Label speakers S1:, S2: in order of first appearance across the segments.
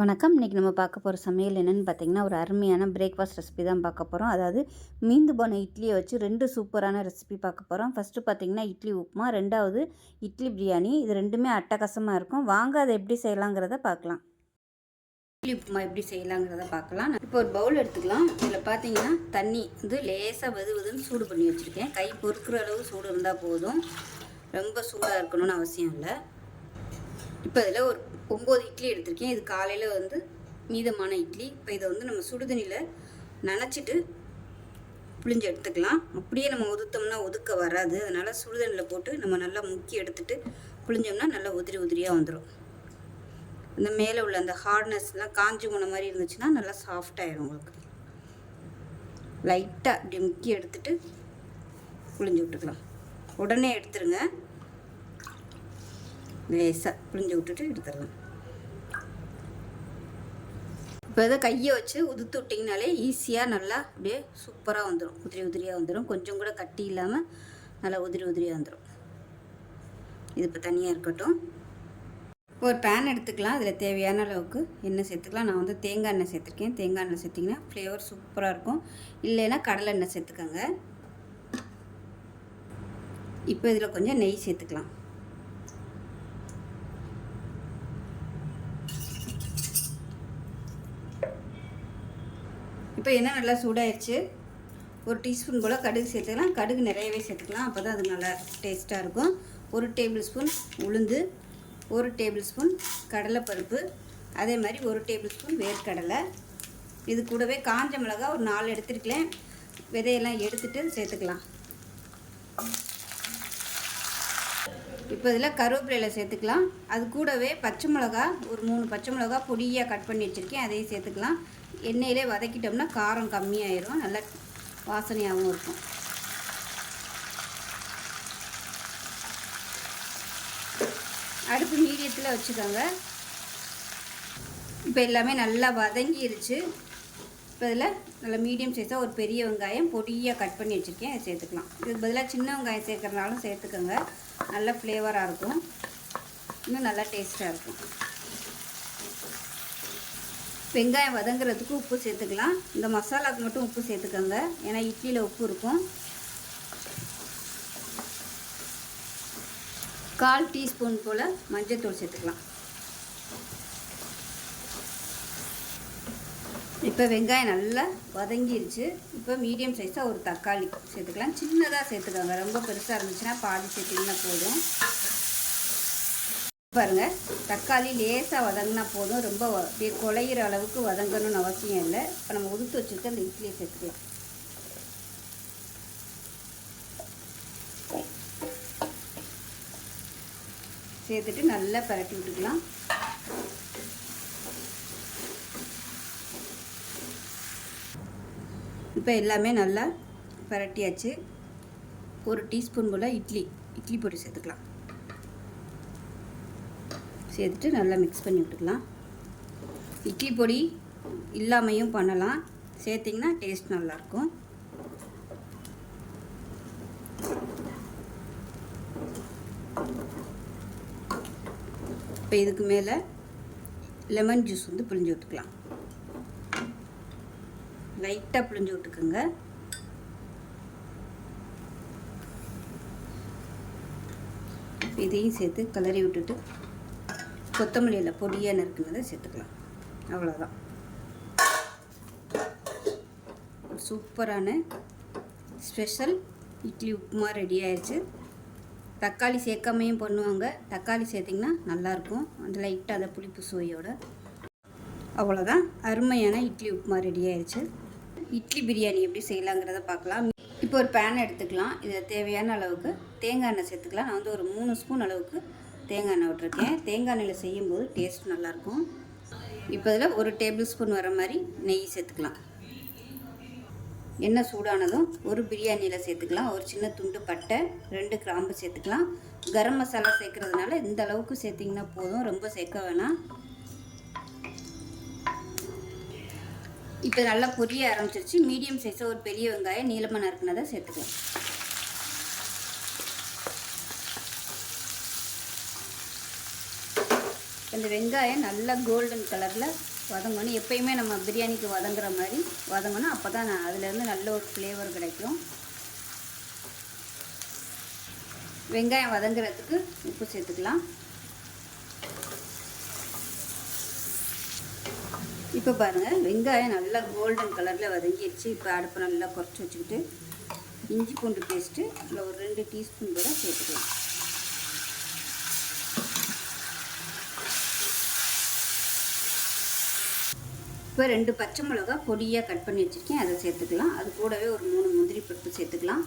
S1: வணக்கம். இன்றைக்கி நம்ம பார்க்க போகிற சமையல் என்னென்னு பார்த்தீங்கன்னா ஒரு அருமையான பிரேக்ஃபாஸ்ட் ரெசிபி தான் பார்க்க போகிறோம் அதாவது மீந்து போன இட்லியை வச்சு ரெண்டு சூப்பரான ரெசிபி பார்க்க போகிறோம் ஃபஸ்ட்டு பார்த்திங்கன்னா இட்லி உப்புமா ரெண்டாவது இட்லி பிரியாணி. இது ரெண்டுமே அட்டகாசமாக இருக்கும். வாங்க அதை எப்படி செய்யலாங்கிறத பார்க்கலாம். இட்லி உப்புமா எப்படி செய்யலாங்கிறத பார்க்கலாம். இப்போ ஒரு பவுல் எடுத்துக்கலாம். இதில் பார்த்தீங்கன்னா தண்ணி வந்து லேசாக வெது வெதுன்னு சூடு பண்ணி வச்சுருக்கேன். கை பொறுக்கிற அளவு சூடு இருந்தால் போதும். ரொம்ப சூடாக இருக்கணும்னு அவசியம் இல்லை. இப்போ இதில் ஒரு ஒம்பது இட்லி எடுத்திருக்கேன். இது காலையில் வந்து மீதமான இட்லி. இப்போ இதை வந்து நம்ம சுடுதண்ணியில் நனைச்சிட்டு புளிஞ்சு எடுத்துக்கலாம். அப்படியே நம்ம ஒதுத்தோம்னா ஒதுக்க வராது. அதனால் சுடுதண்ணியில் போட்டு நம்ம நல்லா முக்கி எடுத்துட்டு புளிஞ்சோம்னா நல்லா உதிரி உதிரியாக வந்துடும் இந்த மேலே உள்ள அந்த ஹார்ட்னஸ்லாம் காஞ்சி போன மாதிரி இருந்துச்சுன்னா நல்லா சாஃப்டாகிடும் உங்களுக்கு. லைட்டாக அப்படி முக்கி எடுத்துட்டு புளிஞ்சு விட்டுக்கலாம். உடனே எடுத்துருங்க. லேசாக புளிஞ்சு விட்டுட்டு எடுத்துடலாம். இப்போ இதை கையை வச்சு உதுத்து விட்டிங்கனாலே ஈஸியாக நல்லா அப்படியே சூப்பராக வந்துடும் உதிரி உதிரியாக வந்துடும் கொஞ்சம் கூட கட்டி இல்லாமல் நல்லா உதிரி உதிரியாக வந்துடும் இது இப்போ தனியாக இருக்கட்டும். ஒரு பேன் எடுத்துக்கலாம். அதில் தேவையான அளவுக்கு எண்ணெய் சேர்த்துக்கலாம். நான் வந்து தேங்காய் எண்ணெய் சேர்த்துருக்கேன். தேங்காய் எண்ணெய் சேர்த்திங்கன்னா ஃப்ளேவர் சூப்பராக இருக்கும். இல்லைன்னா கடலை எண்ணெய் சேர்த்துக்கோங்க. இப்போ இதில் கொஞ்சம் நெய் சேர்த்துக்கலாம். இப்போ என்ன நல்லா சூடாயிடுச்சு ஒரு டீஸ்பூன் போல் கடுகு சேர்த்துக்கலாம். கடுகு நிறையவே சேர்த்துக்கலாம். அப்போ தான் அது நல்லா டேஸ்ட்டாக இருக்கும். ஒரு டேபிள் ஸ்பூன் உளுந்து ஒரு டேபிள் ஸ்பூன் கடலைப்பருப்பு அதே மாதிரி ஒரு டேபிள் ஸ்பூன் வேர்க்கடலை. இது கூடவே காஞ்ச மிளகா ஒரு நாலு எடுத்துருக்கேன். விதையெல்லாம் எடுத்துட்டு சேர்த்துக்கலாம். இப்போ இதில் கருவேப்பிலையில் சேர்த்துக்கலாம். அது கூடவே பச்சை மிளகா ஒரு மூணு பச்சை மிளகா பொடியாக கட் பண்ணி வச்சுருக்கேன். அதையும் சேர்த்துக்கலாம். எண்ணெயிலே வதக்கிட்டோம்னா காரம் கம்மியாயிரும் நல்லா வாசனையாகவும் இருக்கும். அடுப்பு மீடியத்தில் வச்சுக்கோங்க. இப்போ எல்லாமே நல்லா வதங்கிருச்சு. இப்போ இதில் நல்லா மீடியம் சைஸாக ஒரு பெரிய வெங்காயம் பொடியாக கட் பண்ணி வச்சுருக்கேன் அதை சேர்த்துக்கலாம். இதுக்கு பதிலாக சின்ன வெங்காயம் சேர்க்குறதுனாலும் சேர்த்துக்கோங்க. நல்ல ஃப்ளேவராக இருக்கும். இன்னும் நல்லா டேஸ்ட்டாக இருக்கும். வெங்காயம் வதங்குறதுக்கு உப்பு சேர்த்துக்கலாம். இந்த மசாலாவுக்கு மட்டும் உப்பு சேர்த்துக்கோங்க. ஏன்னா இட்லியில் உப்பு இருக்கும். கால் டீஸ்பூன் போல் மஞ்சள்தூள் சேர்த்துக்கலாம். இப்போ வெங்காயம் நல்லா வதங்கிருச்சு. இப்போ மீடியம் சைஸாக ஒரு தக்காளி சேர்த்துக்கலாம். சின்னதாக சேர்த்துக்கோங்க. ரொம்ப பெருசாக இருந்துச்சுன்னா பாதி சேர்த்திங்கன்னா போதும். பாருங்கள் தக்காளி லேசாக வதங்கினா போதும். ரொம்ப அப்படியே குலையிற அளவுக்கு வதங்கணும்னு அவசியம் இல்லை. இப்போ நம்ம உதுத்து வச்சுருக்க அந்த இட்லியை சேர்த்துக்கலாம். சேர்த்துட்டு நல்லா பரட்டி விட்டுக்கலாம். இப்போ எல்லாமே நல்லா பரட்டியாச்சு. ஒரு டீஸ்பூன் போல் இட்லி. இட்லி பொடி சேர்த்துக்கலாம். சேர்த்துட்டு நல்லா மிக்ஸ் பண்ணி விட்டுக்கலாம். இட்லி பொடி இல்லாமையும் பண்ணலாம். சேர்த்திங்கன்னா டேஸ்ட் நல்லாயிருக்கும். இப்போ இதுக்கு மேலே லெமன் ஜூஸ் வந்து பிழிஞ்சு விட்டுக்கலாம். லைட்டாக பிழிஞ்சு விட்டுக்குங்க. இதையும் சேர்த்து கிளறி விட்டுட்டு கொத்தமல்லி இலை பொடியாக நறுக்குனதை சேர்த்துக்கலாம். அவ்வளோதான் சூப்பரான ஸ்பெஷல் இட்லி உப்புமா ரெடி ஆயிடுச்சு. தக்காளி சேர்க்காமையும் பண்ணுவாங்க. தக்காளி சேர்த்திங்கன்னா நல்லாயிருக்கும். அந்த லைட்டாக அதை புளிப்பு சுவையோடு. அவ்வளோதான் அருமையான இட்லி உப்புமா ரெடி ஆயிடுச்சு. இட்லி பிரியாணி எப்படி செய்யலாங்கிறத பார்க்கலாம். இப்போ ஒரு பேன் எடுத்துக்கலாம். இதில் தேவையான அளவுக்கு தேங்காய் எண்ணெய் சேர்த்துக்கலாம். நான் வந்து ஒரு மூணு ஸ்பூன் அளவுக்கு தேங்காய் எண்ணெய் விட்டுருக்கேன். தேங்காய் எண்ணெயில் செய்யும்போது டேஸ்ட் நல்லாயிருக்கும். இப்போ இதில் ஒரு டேபிள் ஸ்பூன் வர மாதிரி நெய் சேர்த்துக்கலாம். எண்ணெய் சூடானதும் ஒரு பிரியாணியில் சேர்த்துக்கலாம். ஒரு சின்ன துண்டு பட்டை ரெண்டு கிராம்பு சேர்த்துக்கலாம். கரம் மசாலா சேர்க்குறதுனால இந்த அளவுக்கு சேர்த்திங்கன்னா போதும். ரொம்ப சேர்க்க வேணாம். இப்போ நல்லா பொரிய ஆரம்பிச்சிருச்சு. மீடியம் சைஸாக ஒரு பெரிய வெங்காயம் நீளமாக நறுக்குனதை சேர்த்துக்கலாம். இந்த வெங்காயம் நல்லா கோல்டன் கலரில் வதங்கணும். எப்பயுமே நம்ம பிரியாணிக்கு வதங்குற மாதிரி வதங்கணும். அப்போ தான் அதுலேருந்து நல்ல ஒரு ஃப்ளேவர் கிடைக்கும். வெங்காயம் வதங்குறதுக்கு உப்பு சேர்த்துக்கலாம். இப்போ பாருங்கள் வெங்காயம் நல்லா கோல்டன் கலரில் வதங்கிடுச்சு இப்போ அடுப்பை நல்லா குறைச்சி வச்சுக்கிட்டு இஞ்சி பூண்டு பேஸ்ட்டு அதில் ஒரு ரெண்டு டீஸ்பூன் கூட சேர்த்துக்கலாம். இப்போ ரெண்டு பச்சை மிளகா பொடியாக கட் பண்ணி வச்சுருக்கேன். அதை சேர்த்துக்கலாம். அது கூடவே ஒரு மூணு முந்திரி பருப்பு சேர்த்துக்கலாம்.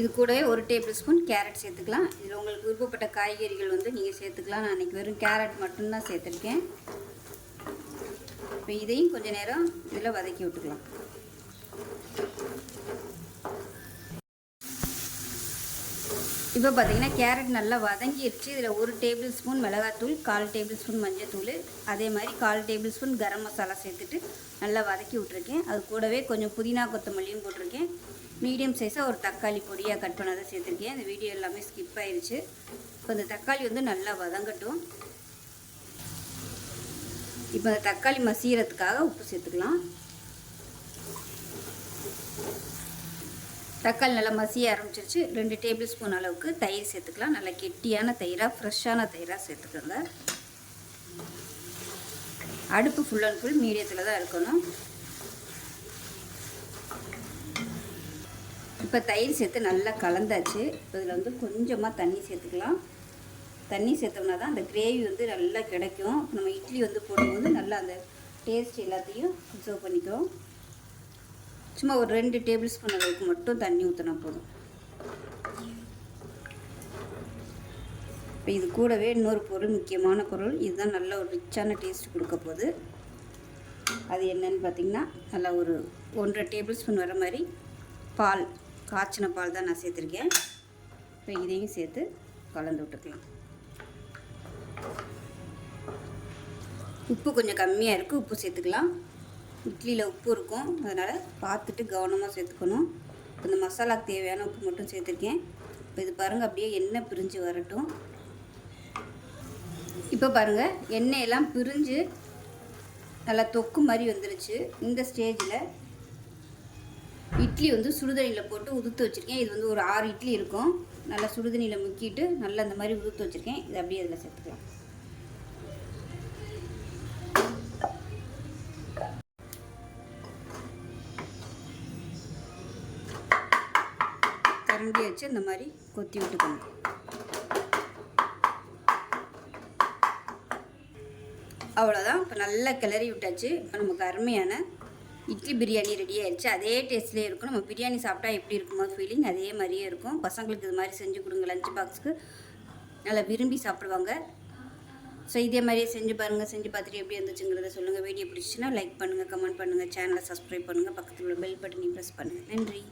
S1: இது கூடவே ஒரு டேபிள் ஸ்பூன் கேரட் சேர்த்துக்கலாம். இதில் உங்களுக்கு விருப்பப்பட்ட காய்கறிகள் வந்து நீங்கள் சேர்த்துக்கலாம். நான் இன்றைக்கி வெறும் கேரட் மட்டும்தான் சேர்த்துருக்கேன். இப்போ இதையும் கொஞ்சம் நேரம் இதில் வதக்கி விட்டுக்கலாம். இப்போ பார்த்தீங்கன்னா கேரட் நல்லா வதங்கிடுச்சு. இதில் ஒரு டேபிள் ஸ்பூன் மிளகாத்தூள் கால் டேபிள் ஸ்பூன் மஞ்சத்தூள். அதே மாதிரி கால் டேபிள் ஸ்பூன் கரம் மசாலா சேர்த்துட்டு நல்லா வதக்கி விட்ருக்கேன் அது கூடவே கொஞ்சம் புதினா கொத்தமல்லியும் போட்டிருக்கேன். மீடியம் சைஸாக ஒரு தக்காளி பொடியாக கட் பண்ணாத சேர்த்துருக்கேன். இந்த வீடியோ எல்லாமே ஸ்கிப் ஆயிடுச்சு இப்போ இந்த தக்காளி வந்து நல்லா வதங்கட்டும். இப்போ அந்த தக்காளி மசியறதுக்காக உப்பு சேர்த்துக்கலாம். தக்காளி நல்லா மசிய ஆரம்பிச்சிருச்சு. ரெண்டு டேபிள் ஸ்பூன் அளவுக்கு தயிர் சேர்த்துக்கலாம். நல்லா கெட்டியான தயிராக ஃப்ரெஷ்ஷான தயிராக சேர்த்துக்கோங்க. அடுப்பு ஃபுல் அண்ட் ஃபுல் மீடியத்தில் தான் இருக்கணும். இப்போ தயிர் சேர்த்து நல்லா கலந்தாச்சு. இப்போ இதில் வந்து கொஞ்சமாக தண்ணி சேர்த்துக்கலாம். தண்ணி சேர்த்தோம்னா தான் அந்த கிரேவி வந்து நல்லா கிடைக்கும். நம்ம இட்லி வந்து போடும்போது நல்லா அந்த டேஸ்ட் எல்லாத்தையும் அப்சர்வ் பண்ணிக்கிறோம். சும்மா ஒரு ரெண்டு டேபிள் ஸ்பூன் அளவுக்கு மட்டும் தண்ணி ஊற்றினா போதும். இப்போ இது கூடவே இன்னொரு பொருள் முக்கியமான பொருள். இதுதான் நல்ல ஒரு ரிச்சான டேஸ்ட் கொடுக்க போகுது. அது என்னன்னு பார்த்திங்கன்னா நல்லா ஒரு ஒன்றரை டேபிள் ஸ்பூன் வர மாதிரி பால் காய்ச்சின பால் தான் நான் சேர்த்துருக்கேன். இப்போ இதையும் சேர்த்து கலந்து விட்டுக்கலாம். உப்பு கொஞ்சம் கம்மியாக இருக்குது உப்பு சேர்த்துக்கலாம். இட்லியில் உப்பு இருக்கும். அதனால் பார்த்துட்டு கவனமாக சேர்த்துக்கணும். இப்போ இந்த மசாலாக்கு தேவையான உப்பு மட்டும் சேர்த்துருக்கேன். இப்போ இது பாருங்கள் அப்படியே எண்ணெய் பிரிஞ்சு வரட்டும். இப்போ பாருங்கள் எண்ணெயெல்லாம் பிரிஞ்சு நல்லா தொக்கு மாதிரி வந்துருச்சு. இந்த ஸ்டேஜில் இட்லி வந்து சுடுதண்ணியில் போட்டு உதுத்து வச்சுருக்கேன். இது வந்து ஒரு ஆறு இட்லி இருக்கும். நல்லா சுடுதண்ணியில் முக்கிட்டு நல்லா இந்த மாதிரி உதுத்து வச்சுருக்கேன். இது அப்படியே அதில் சேர்த்துக்கலாம். கரண்டி வச்சு இந்த மாதிரி கொத்தி விட்டுக்கணும் அவ்வளோதான் இப்போ நல்லா கிளறி விட்டாச்சு. இப்போ நமக்கு அருமையான இட்லி பிரியாணி ரெடி ஆயிடுச்சு அதே டேஸ்ட்லேயே இருக்கும். நம்ம பிரியாணி சாப்பிட்டா எப்படி இருக்குமோ ஃபீலிங் அதே மாதிரியே இருக்கும். பசங்களுக்கு இது மாதிரி செஞ்சு கொடுங்க. லஞ்ச் பாக்ஸுக்கு நல்லா விரும்பி சாப்பிடுவாங்க. ஸோ இதே மாதிரியே செஞ்சு பாருங்கள் செஞ்சு பார்த்துட்டு எப்படி இருந்துச்சுங்கிறத சொல்லுங்கள் வீடியோ பிடிச்சிச்சின்னா லைக் பண்ணுங்கள் கமெண்ட் பண்ணுங்கள் சேனலை சப்ஸ்கிரைப் பண்ணுங்கள் பக்கத்தில் உள்ள பெல் பட்டனையும் ப்ரெஸ் பண்ணுங்கள் நன்றி.